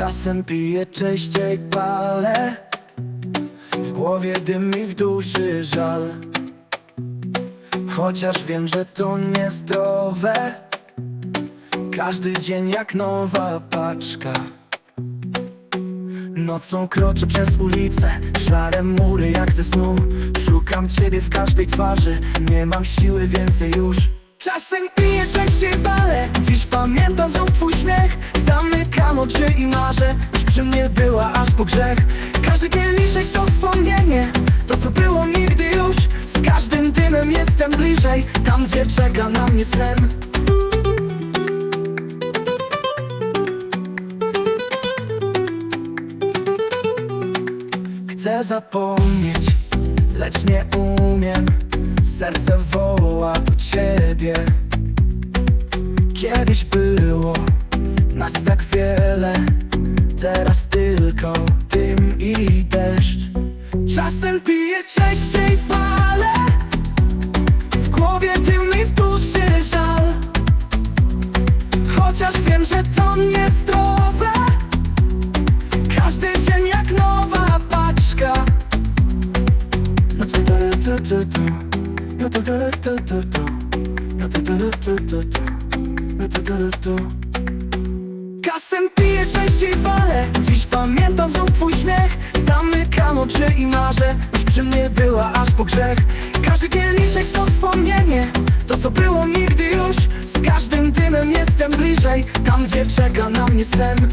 Czasem piję częściej palę W głowie dym i w duszy żal. Chociaż wiem, że to niezdrowe. Każdy dzień jak nowa paczka. Nocą kroczę przez ulicę Szare mury jak ze snu. Szukam ciebie w każdej twarzy Nie mam siły więcej już. Czasem piję częściej balę Dziś pamiętam znów twój oczy i marzę Byś przy mnie była aż po grzech. Każdy kieliszek to wspomnienie To co było nigdy już Z każdym dymem jestem bliżej Tam gdzie czeka na mnie sen. Chcę zapomnieć, lecz nie umiem. Serce woła do ciebie. Kiedyś było nas tak wiele Teraz tylko dym i deszcz Czasem piję częściej palę W głowie dym i w duszy żal Chociaż wiem, że to niezdrowe każdy dzień jak nowa paczka No No No No Kasem piję częściej palę Dziś pamiętam znów twój śmiech. Zamykam oczy i marzę Byś przy mnie była aż po grzech. Każdy kieliszek to wspomnienie. To co było nigdy już Z każdym dymem jestem bliżej. Tam gdzie czeka na mnie sen